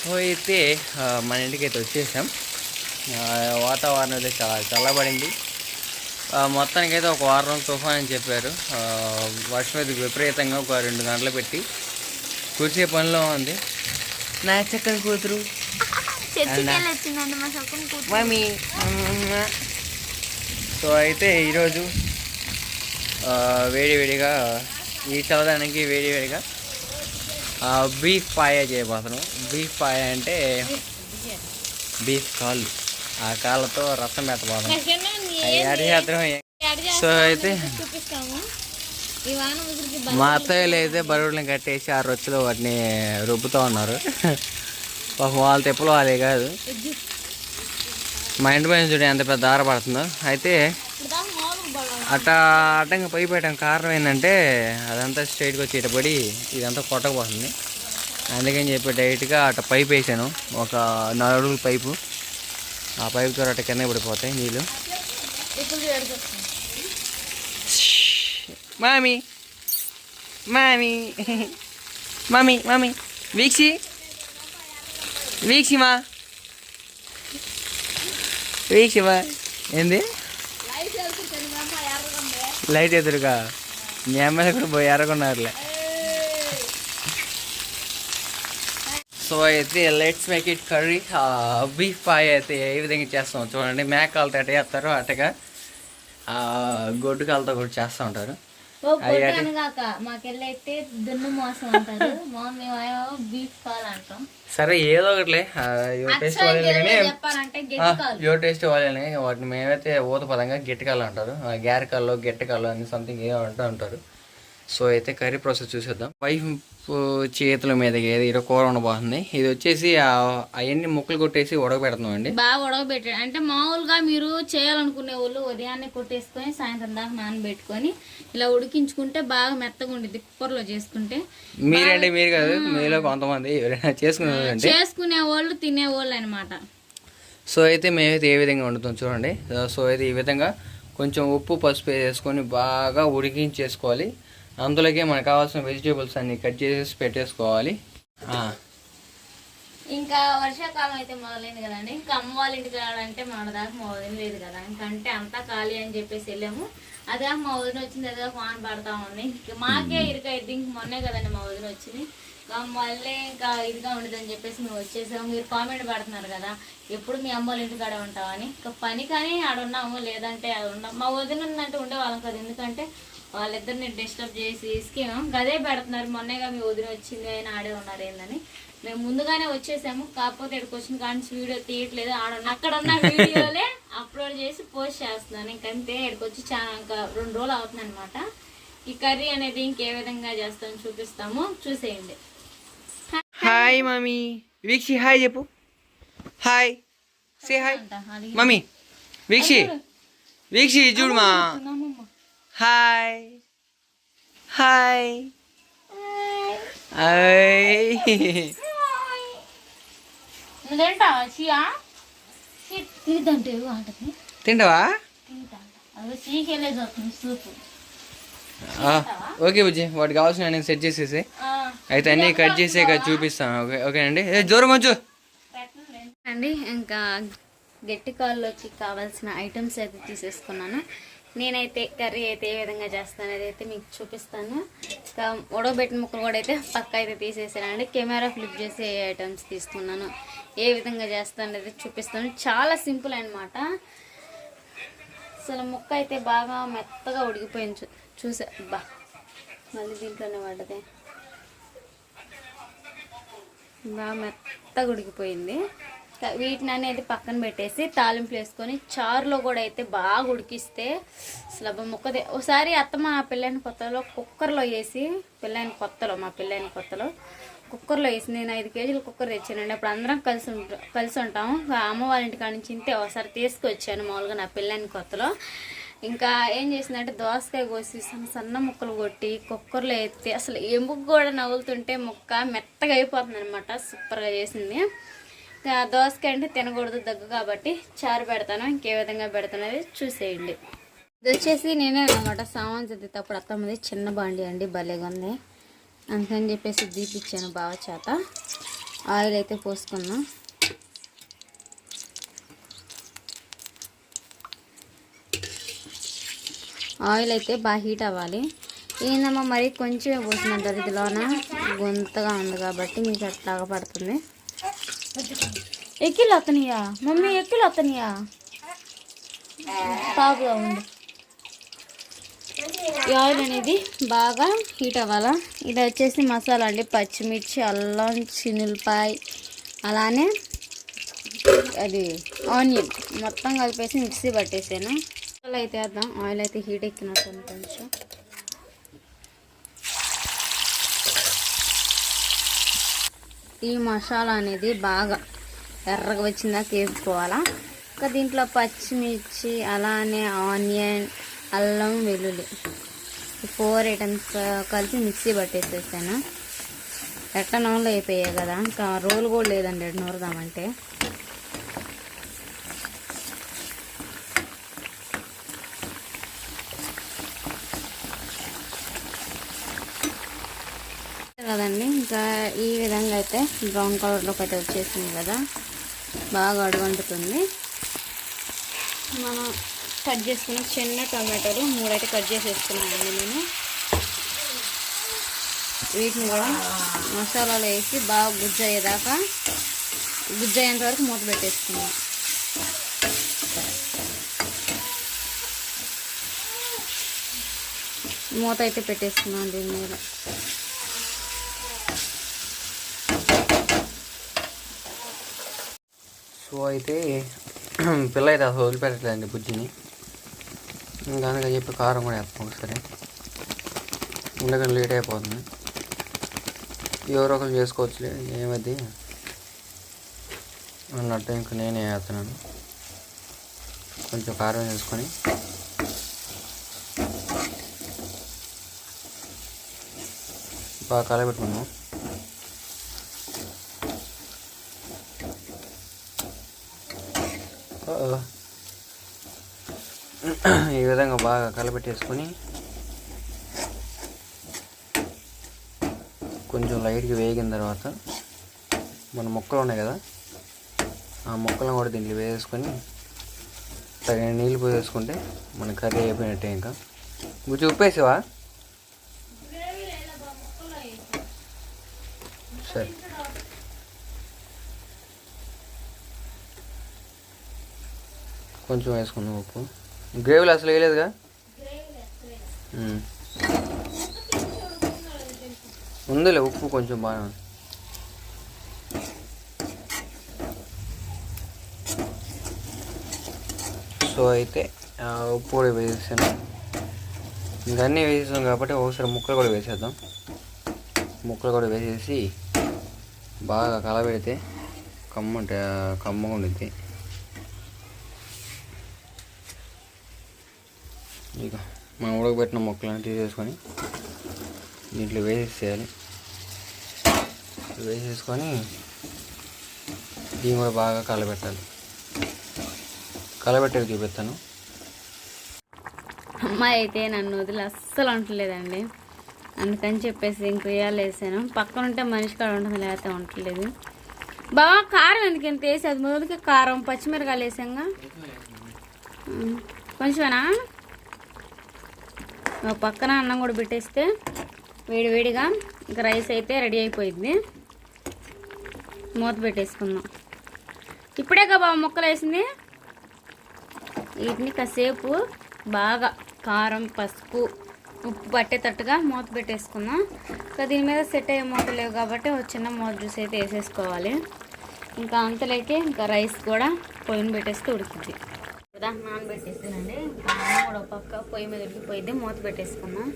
So అయితే మన ఇంటికి అయితే వచ్చేసాం. వాతావరణం అయితే చాలా చల్లబడింది. ఆ, మొత్తానికైతే ఒక వారం తుఫాన్ అని చెప్పారు. వర్షం అయితే విపరీతంగా ఒక రెండు గంటలు పెట్టి కూర్చే పనిలో ఉంది. నా చక్కని కూతురు. మమ్మీ. సో అయితే ఈరోజు వేడివేడిగా ఈ చల్లదానికి వేడివేడిగా బీఫ్ పాయ చేయబోతున్నాం. బీఫ్ పాయ అంటే బీఫ్ కాళ్ళు. ఆ కాళ్ళతో రసం పెట్టబోతున్నాం. అడి సో అయితే మా అత్తయ్యలు అయితే బరువులను కట్టేసి ఆ రొచ్చులో వాటిని రుబ్బుతూ ఉన్నారు. పాపం వాళ్ళ తెప్పులు వాళ్ళే కాదు. మా ఇంటి పైన చూడండి ఎంత పెద్ద దార పడుతుందో. అయితే అట్టా అడ్డంగా పై పెట్టడం కారణం ఏంటంటే అదంతా స్ట్రైట్గా వచ్చేటప్పటి ఇదంతా కొట్టకపోతుంది. అందుకని చెప్పి డైరెక్ట్గా అట్ట పైప్ వేసాను. ఒక నాలుగు అడుగుల పైపు. ఆ పైపుతో అట్ట కింద పడిపోతాయి నీళ్ళు మామీ మామీ మమ్మీ మమ్మీ వీక్షి వీక్షిమా వీక్షిమా ఏంది లైట్ వెళ్తుంది మా అమ్మ ఎర్రగండి లైట్ ఎదురుగా మీ అమ్మాయి కూడా పోయి ఎరగొన్నారులే సో అయితే let's make it curry beef fry అయితే ఏ విధంగా చేస్తాం చూడండి. మేకాలతో అట్ట చేస్తారో అట్టగా ఆ, గొడ్డు కాలతో కూడా చేస్తూ ఉంటారు. ఓ కొట్టాను కాక మాకెళ్ళి అయితే దున్ను మోసం అంటారు. మా మేము బీఫ్ కాల్ అంటాం సరే ఏదో ఒకటిలే. టేస్ట్ వాళ్ళని యువర్ టేస్ట్ వాళ్ళని వాటిని మేమైతే ఊత పదంగా గట్టికాలు అంటారు. గ్యారకాల్లో గట్టికాలు అని సంథింగ్ ఏమో అంటూ ఉంటారు సో అయితే కర్రీ ప్రాసెస్ చూసేద్దాం. వైఫ్ చేతుల మీద ఏది ఈరోజు కూర ఉండబోతుంది. ఇది వచ్చేసి అవన్నీ ముక్కలు కొట్టేసి ఉడకబెడుతున్నాం అండి బాగా ఉడకబెట్టాడు అంటే మామూలుగా మీరు చేయాలనుకునే వాళ్ళు ఉదయాన్నే కొట్టేసుకొని సాయంత్రం దాకా నానబెట్టుకొని ఇలా ఉడికించుకుంటే బాగా మెత్తగా ఉండిద్ది కుక్కర్లో చేసుకుంటే. మీరంటే మీరు కాదు మీలో కొంతమంది ఎవరైనా చేసుకునేవారంటే చేసుకునే వాళ్ళు తినే వాళ్ళు అనమాట సో అయితే మేమైతే ఏ విధంగా వండుతాం చూడండి. సో అయితే ఈ విధంగా కొంచెం ఉప్పు పసుపు వేసుకొని బాగా ఉడికించేసుకోవాలి. అందులోకి మనకు కావాల్సిన వెజిటేబుల్స్ అన్ని కట్ చేసేసి పెట్టేసుకోవాలి. ఇంకా వర్షాకాలం అయితే మొదలైంది కదండి. ఇంకా అమ్మ వాళ్ళ ఇంటికి రావాలంటే మన దాకా మా వదిన లేదు కదా. ఇంకంటే అంతా ఖాళీ అని చెప్పేసి వెళ్ళాము. అదే మా వదిన వచ్చింది అదే వాన పడతా ఉంది. ఇంక మాకే ఇరుకైద్ది ఇంక మొన్నే కదండి మా వదిన వచ్చింది. ఇంకా మళ్ళీ ఇంకా ఇదిగా ఉండదని చెప్పేసి మేము వచ్చేసాము. మీరు కామెంట్ పడుతున్నారు కదా ఎప్పుడు మీ అమ్మ వాళ్ళ ఇంటికాడ ఉంటామని ఇంకా పని కానీ ఆడ ఉన్నాము లేదంటే ఆడ ఉన్నాం మా వదిన ఉందంటే ఉండేవాళ్ళం కదా. ఎందుకంటే వాళ్ళిద్దరిని డిస్టర్బ్ చేసి ఇసుకేమో గదే పెడుతున్నారు. మొన్నేగా మీ వదిన వచ్చింది ఆయన ఆడే ఉన్నారు ఏందని. మేము ముందుగానే వచ్చేసాము. కాకపోతే ఇక్కడికి వచ్చిన కానీ వీడియో తీయట్లేదు. ఆడ అక్కడ ఉన్న వీడియోలే అప్లోడ్ చేసి పోస్ట్ చేస్తున్నాను. ఇంకంతే. ఇక్కడికి వచ్చి చాలా ఇంకా రెండు రోజులు అవుతుంది అనమాట ఈ కర్రీ అనేది ఇంకే విధంగా చేస్తాం చూపిస్తాము. చూసేయండి. హాయ్ మమ్మీ వీక్షి హాయ్ చెప్పు. Hi. Say hi. Mummy Vikshi. Vikshi చూడు మా. హాయ్ హాయ్ తింటావా ఓకే బుజ్జి. వాటికి కావాల్సిన నేను సెట్ చేసేసి. అయితే అన్నీ కట్ చేసే కదా చూపిస్తాను. ఓకే ఓకేనండి. ఏ దూరం వచ్చు అండి ఇంకా గట్టి కాల్లోకి కావాల్సిన ఐటమ్స్ అయితే తీసేసుకున్నాను. నేనైతే కర్రీ అయితే ఏ విధంగా చేస్తాను అయితే మీకు చూపిస్తాను. ఇంకా ఉడకబెట్టిన ముక్కలు కూడా అయితే పక్క అయితే తీసేసానండి కెమెరా ఫ్లిప్ చేసి ఏ ఐటమ్స్ తీసుకున్నాను. ఏ విధంగా చేస్తాను అనేది చూపిస్తాను. చాలా సింపుల్ అనమాట అసలు ముక్క అయితే బాగా మెత్తగా ఉడికిపోయింది చూ చూసా బా మళ్ళీ దీంట్లోనే పడ్డదే. బాగా మెత్తగా ఉడికిపోయింది. వీటిని అనేది పక్కన పెట్టేసి తాలింపులు వేసుకొని చారులో కూడా అయితే బాగా ఉడికిస్తే అసలు అబ్బా ముక్కదే. ఒకసారి అత్తమ్మ ఆ పిల్లని కొత్తలో కుక్కర్లో వేసి పిల్లని కొత్తలో మా పిల్లని కొత్తలో కుక్కర్లో వేసి నేను ఐదు కేజీలు కుక్కర్ తెచ్చానండి అప్పుడు అందరం కలిసి కలిసి ఉంటాము. అమ్మ వాళ్ళ ఇంటికాడ నుంచి ఇంతే ఒకసారి తీసుకొచ్చాను మామూలుగా నా పిల్లని కొత్తలో. ఇంకా ఏం చేసిందంటే దోసకాయ కోసి సన్న సన్న ముక్కలు కొట్టి కుక్కర్లో ఎత్తి అసలు ఎముక కూడా నవ్వులుతుంటే ముక్క మెత్తగా అయిపోతుంది అనమాట సూపర్గా చేసింది. దోసకాయ అంటే తినకూడదు దగ్గు కాబట్టి చారు పెడతాను ఇంకే విధంగా పెడతానది చూసేయండి. ఇది వచ్చేసి నేనే అనమాట సామాన్ చదివేటప్పుడు అత్తమ్మది చిన్న బాండి అండి భలేగా ఉంది. అందుకని చెప్పేసి దీపిచ్చాను బావ చేత. ఆయిల్ అయితే పోసుకున్నా. ఆయిల్ అయితే బాగా హీట్ అవ్వాలి. ఏందమ్మా మరి కొంచెమే పోసిన ఇదిలోన? గొంతగా ఉంది కాబట్టి మీకు అట్లాగా పడుతుంది ఎక్కిలు అతనియా మమ్మీ ఎక్కిలు అతనియా తాగుగా ఉంది ఈ ఆయిల్ అనేది బాగా హీట్ అవ్వాలా? ఇది వచ్చేసి మసాలా అండి పచ్చిమిర్చి అల్లం చిన్నులపాయ అలానే అది ఆనియన్. మొత్తం కలిపేసి మిక్సీ పట్టేసాను. అయితే వేద్దాం. ఆయిల్ అయితే హీట్ ఎక్కినట్టు కొంచెం. ఈ మసాలా అనేది బాగా ఎర్రగా వచ్చిందాక వేసుకోవాలా. ఇంకా దీంట్లో పచ్చిమిర్చి అలానే ఆనియన్ అల్లం వెల్లుల్లి ఫోర్ ఐటమ్స్ కలిపి మిక్సీ పట్టేసేసాను. ఎట్ట అయిపోయాయి కదా. ఇంకా రోల్ కూడా లేదండి ఎటు నూరుదామంటే. కదండి ఇంకా ఈ విధంగా అయితే బ్రౌన్ కలర్లోకి అయితే వచ్చేసింది కదా. బాగా అడుగంటుతుంది. మనం కట్ చేసుకున్న చిన్న టమాటాలు మూడైతే కట్ చేసేసుకున్నామండి నేను వీటిని కూడా మసాలాలు వేసి బాగా గుజ్జు అయ్యేదాకా గుజ్జు అయ్యేంత వరకు మూత పెట్టేసుకున్నాం. మూత అయితే పెట్టేసుకున్నాం దీని మీద. సో అయితే పిల్ల అయితే అసలు వదిలిపెట్టలేదండి బుజ్జిని. ఇంకా అందుకని చెప్పి కారం కూడా వేస్తాం ఒకసారి. ఉండగానే లేట్ అయిపోతుంది. ఎవరో ఒకరు చేసుకోవచ్చులే ఏమది? అన్నట్టు ఇంకా నేనే వేస్తున్నాను. కొంచెం కారం వేసుకొని. బాగా కలబెట్టుకున్నాం ఈ విధంగా బాగా కలపెట్టేసుకొని కొంచెం లైట్గా వేగిన తర్వాత మన మొక్కలు ఉన్నాయి కదా ఆ మొక్కలను కూడా దీంట్లో వేసుకొని తగిన నీళ్ళు పోసేసుకుంటే మన కర్రీ అయిపోయినట్టే ఇంకా. గుజ్జు ఉప్పేసావా? సరే. కొంచెం వేసుకుందాం ఉప్పు. గ్రేవీలు అసలు వేయలేదుగా? ఉందిలే ఉప్పు కొంచెం బాగా ఉంది. సో అయితే ఉప్పు కూడా వేసేసాను. ఇంకా అన్నీ వేసేసాం కాబట్టి ఒకసారి ముక్కలు కూడా వేసేద్దాం. ముక్కలు కూడా వేసేసి బాగా కలబెడితే కమ్మ కమ్మగా ఉండిద్ది. ఇక మనం ఉడకబెట్టిన మొక్కలను తీసేసుకొని దీంట్లో వేసేసేయాలి. వేసేసుకొని దీన్ని కూడా బాగా కలబెట్టాలి. కలబెట్టేది చూపిస్తాను. అమ్మాయి అయితే నన్ను వదిలి అస్సలు ఉండలేదండి అందుకని చెప్పేసి ఇంక వేయాలి వేసాను. పక్కన ఉంటే మనిషి కాడ ఉంటుంది లేకపోతే ఉండలేదు బాగా కారం ఎందుకు ఇంత వేసి అది మొదలుకి కారం పచ్చిమిరకాయలు వేసాంగా? కొంచెమేనా? పక్కన అన్నం కూడా పెట్టేస్తే వేడివేడిగా ఇంకా రైస్ అయితే రెడీ అయిపోయింది. మూత పెట్టేసుకుందాం. ఇప్పుడే కాబా ముక్కలు వేసింది? వీటిని కాసేపు బాగా కారం పసుపు ఉప్పు పట్టేటట్టుగా మూత పెట్టేసుకుందాం. ఇంకా దీని మీద సెట్ అయ్యే మూత లేవు కాబట్టి ఒక చిన్న మూత జ్యూస్ అయితే వేసేసుకోవాలి. ఇంకా అంతలోకి ఇంకా రైస్ కూడా పొయ్యిని పెట్టేస్తే ఉడుకుద్ది. దాన్ని నానబెట్టేసానండి ఇంకా కూడా ఒక పక్క పొయ్యి మీద ఉడికిపోయింది మూత పెట్టేసుకున్నాం